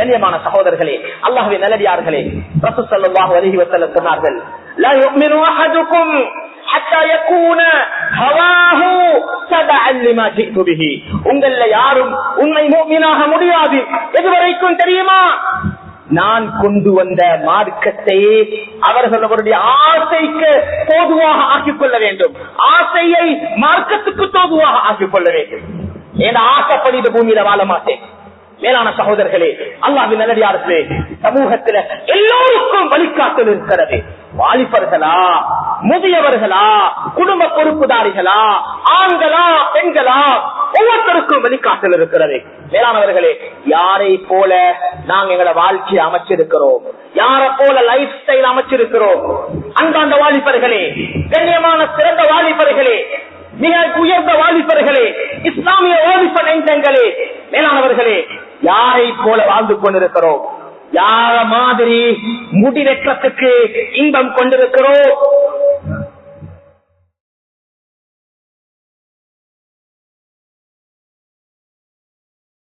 கண்ணியமான சகோதரர்களே அல்லாஹுவை நல்லடியார்களே ரசு சல்லாஹு அலஹி வசல்ல சொன்னார்கள் உங்கள யாரும் உண்மை மோமினாக முடியாது. எதுவரைக்கும் தெரியுமா? நான் கொண்டு வந்த மார்க்கத்தையே அவர்கள் அவருடைய ஆசைக்கு போதுவாக ஆக்கிக் கொள்ள வேண்டும். ஆசையை மார்க்கத்துக்கு தோதுவாக ஆக்கிக் கொள்ள வேண்டும். என ஆசைப்படி இந்த பூமியில வாழ மாட்டேன். மேலான சகோதரர்களே அல்லாவின் நல்லடியார்களே சமூகத்துல எல்லோருக்கும் வழிகாட்டல் இருக்கிறது. வாலிபர்களா முதியவர்களா குடும்ப பொறுப்புதாரிகளா ஆண்களா பெண்களா ஒவ்வொருத்தருக்கும் வழிகாட்டல் இருக்கிறது. மேலானவர்களே யாரை போல நாங்க எங்களோட வாழ்க்கையை அமைச்சிருக்கிறோம்? யார போல லைஃப் ஸ்டைல் அமைச்சிருக்கிறோம்? அன்பாந்த வாலிபர்களே கண்ணியமான சிறந்த வாலிபர்களே மிக உயர்ந்த வாலிபர்களே இஸ்லாமிய வாலிப நெஞ்சங்களே மேலானவர்களே யாரை போல வாழ்ந்து கொண்டிருக்கிறோம்? யார மாதிரி முடிவெற்றத்துக்கு இன்பம் கொண்டிருக்கிறோம்?